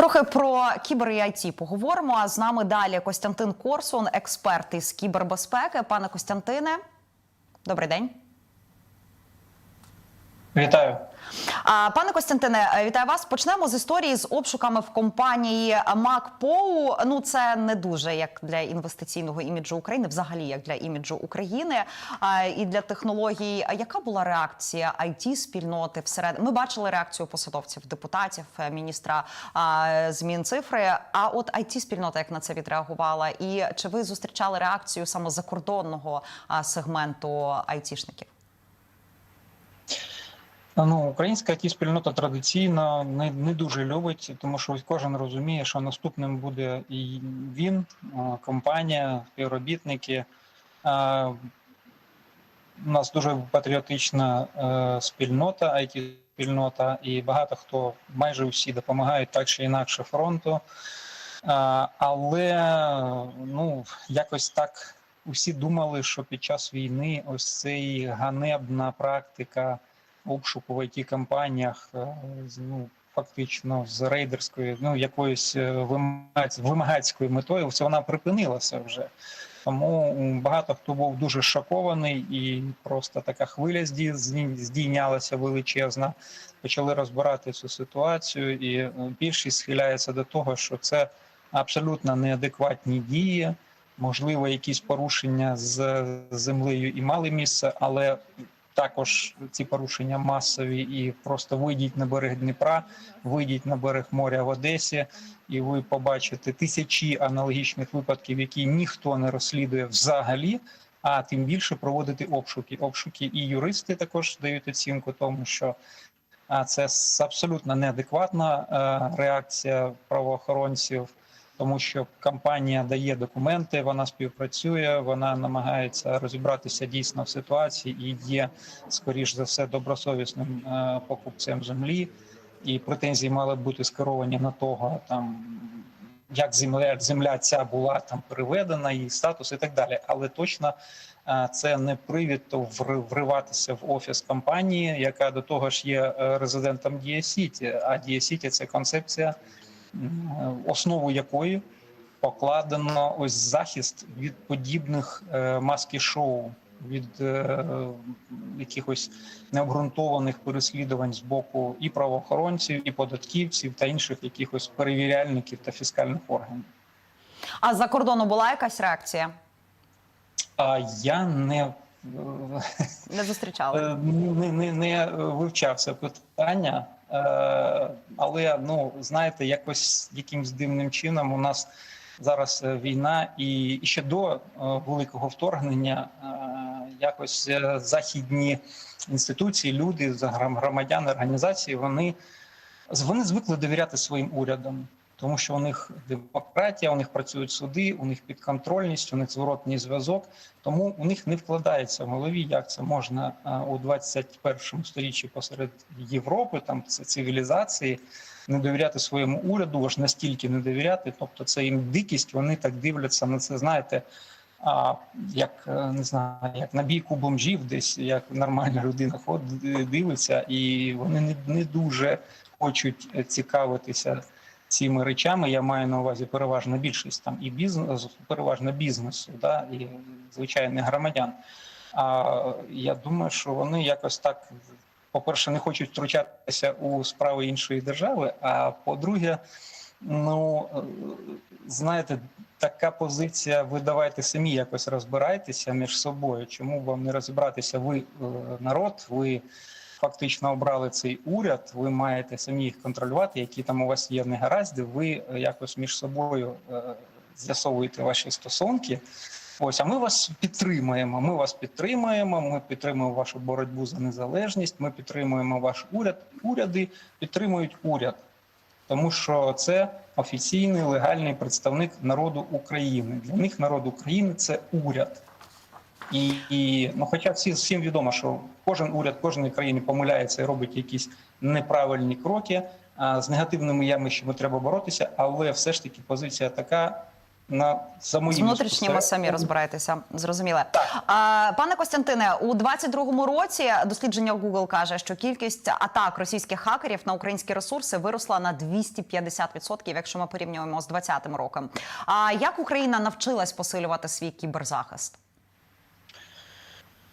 Трохи про кібер і IT поговоримо. А з нами далі Костянтин Корсун, експерт із кібербезпеки. Пане Костянтине, добрий день. Вітаю. Пане Костянтине, е, вітаю вас. Почнемо з історії з обшуками в компанії МакПоу. Ну це не дуже як для інвестиційного іміджу України, взагалі як для іміджу України і для технологій. Яка була реакція it спільноти всередині? Ми бачили реакцію посадовців, депутатів, е, міністра змін цифри. А от it спільнота як на це відреагувала? І чи ви зустрічали реакцію саме закордонного сегменту айтішників? Ну, українська it спільнота традиційно не, не дуже любить, тому що кожен розуміє, що наступним буде і він, компанія, співробітники. А, У нас дуже патріотична е, спільнота, it спільнота, і багато хто майже усі допомагають так чи інакше фронту. Але ну, якось так усі думали, що під час війни ось цей ганебна практика обшуку в it компаніях ну, фактично з рейдерською, ну якоюсь е, вимагацькою метою, це вона припинилася вже. Тому багато хто був дуже шокований, і просто така хвиля здійнялася величезна. Почали розбирати цю ситуацію, і е, більшість схиляється до того, що це абсолютно неадекватні дії. Можливо, якісь порушення з землею і мали місце, але також ці порушення масові і просто вийдіть на берег Дніпра, вийдіть на берег моря в Одесі, і ви побачите тисячі аналогічних випадків, які ніхто не розслідує взагалі. А тим більше проводити обшуки. Обшуки і юристи також дають оцінку тому, що це абсолютно неадекватна е, реакція правоохоронців, тому що компанія дає документи, вона співпрацює, вона намагається розібратися дійсно в ситуації і є, скоріш за все, добросовісним е, покупцем землі. І претензії мали бути скеровані на того, там як земля, земля ця була там переведена, її статус і так далі. Але точно е, це не привід то вриватися в офіс компанії, яка до того ж є е, резидентом Дія Сіті. А Дія Сіті це концепція, основу якої покладено ось захист від подібних е, маски-шоу, від е, якихось необґрунтованих переслідувань з боку і правоохоронців, і податківців та інших якихось перевіряльників та фіскальних органів. А за кордону була якась реакція? А я не е, Не зустрічали. Е, не, не, не вивчав це питання, е, але ну знаєте, якось якимсь дивним чином у нас зараз е, війна, і, ще до е, великого вторгнення е, якось е, західні інституції, люди, громадяни, організації, вони вони звикли довіряти своїм урядам. Тому що у них демократія, у них працюють суди, у них підконтрольність, у них зворотній зв'язок. Тому у них не вкладається в голові, як це можна а, у 21 сторіччі посеред Європи, там це цивілізації, не довіряти своєму уряду, аж настільки не довіряти. Тобто це їм дикість. Вони так дивляться на це. Знаєте, а як е, не знаю, як на бійку бомжів, десь як нормальна людина ходить, дивиться, і вони не, не дуже хочуть е, цікавитися цими речами. Я маю на увазі переважно більшість там і бізнесу, переважно бізнесу, да, і звичайних громадян. А я думаю, що вони якось так, по-перше, не хочуть втручатися у справи іншої держави. А по-друге, ну знаєте, така позиція: ви давайте самі якось розбирайтеся між собою. Чому вам не розібратися? Ви е, народ, ви фактично обрали цей уряд. Ви маєте самі їх контролювати, які там у вас є негаразди. Ви е, якось між собою е, з'ясовуєте ваші стосунки. Ось, а ми вас підтримуємо. Ми вас підтримуємо. Ми підтримуємо вашу боротьбу за незалежність. Ми підтримуємо ваш уряд. Уряди підтримують уряд, тому що це офіційний легальний представник народу України. Для них народ України це уряд. І, і ну, хоча всі всім відомо, що кожен уряд кожної країни помиляється і робить якісь неправильні кроки. А з негативними явищами треба боротися, але все ж таки позиція така: на за З внутрішніми самі розбираєтеся, зрозуміле. А, пане Костянтине, у 22-му році дослідження Google каже, що кількість атак російських хакерів на українські ресурси виросла на 250%, якщо ми порівнюємо з 20-м роком. А як Україна навчилась посилювати свій кіберзахист?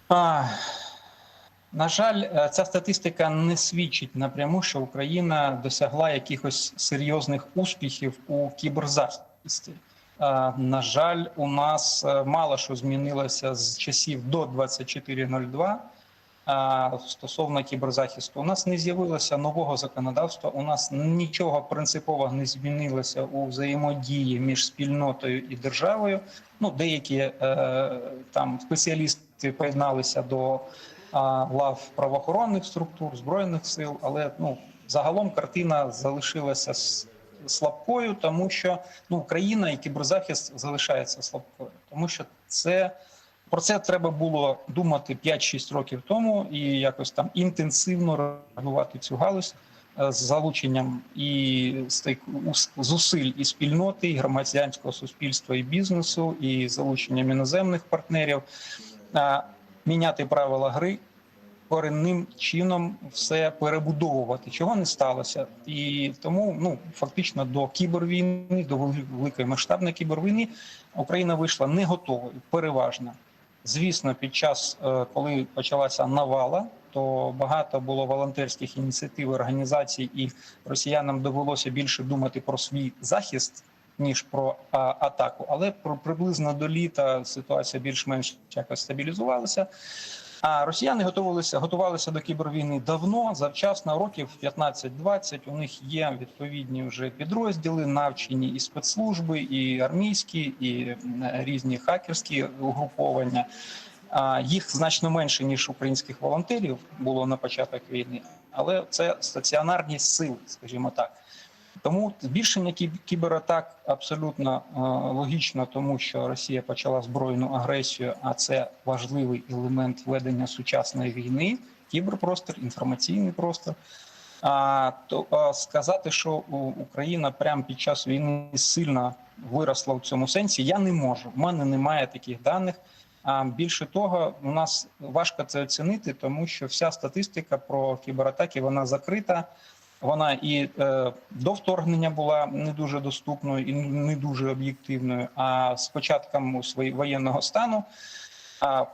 А, на жаль, е, ця статистика не свідчить напряму, що Україна досягла якихось серйозних успіхів у кіберзахисті. А, На жаль, у нас е, мало що змінилося з часів до 2402 а, стосовно кіберзахисту. У нас не з'явилося нового законодавства. У нас нічого принципово не змінилося у взаємодії між спільнотою і державою. Ну, деякі е, там спеціалісти приєдналися до лав правоохоронних структур, збройних сил, але ну загалом картина залишилася слабкою, тому що ну Україна і кіберзахист залишається слабкою, тому що це. Про це треба було думати 5-6 років тому і якось там інтенсивно розвивати цю галузь е, з залученням і зусиль і спільноти, і громадянського суспільства, і бізнесу, і залученням іноземних партнерів, е, міняти правила гри, коренним чином все перебудовувати, чого не сталося. І тому ну фактично до кібервійни, до великої масштабної кібервійни Україна вийшла не готовою, переважно. Звісно, під час, е, коли почалася навала, то багато було волонтерських ініціатив, організацій, і росіянам довелося більше думати про свій захист ніж про а, атаку. Але про приблизно до літа ситуація більш-менш якось стабілізувалася. А росіяни готувалися, готувалися до кібервійни давно, завчасно, років 15-20. У них є відповідні вже підрозділи, навчені і спецслужби, і армійські, і різні хакерські угруповання. Їх значно менше ніж українських волонтерів було на початок війни, але це стаціонарні сили, скажімо так. Тому збільшення кібератак абсолютно е, логічно, тому що Росія почала збройну агресію, а це важливий елемент ведення сучасної війни. Кіберпростор, інформаційний простор. А то сказати, що Україна прямо під час війни сильно виросла в цьому сенсі, я не можу. У мене немає таких даних. А більше того, у нас важко це оцінити, тому що вся статистика про кібератаки вона закрита. Вона і е, до вторгнення була не дуже доступною і не дуже об'єктивною. А з початком своєї воєнного стану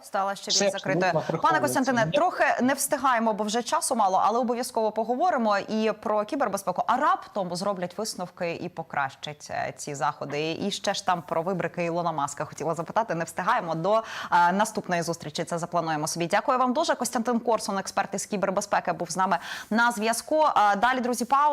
Стала ще більш закритою. Пане. Костянтине, трохи не встигаємо, бо вже часу мало, але обов'язково поговоримо і про кібербезпеку. А раптом зроблять висновки і покращать е, ці заходи. І ще ж там про вибрики Ілона Маска хотіла запитати. Не встигаємо до е, наступної зустрічі. Це заплануємо собі. Дякую вам дуже. Костянтин Корсун, експерт із кібербезпеки, був з нами на зв'язку. Е, Далі, друзі, пауза.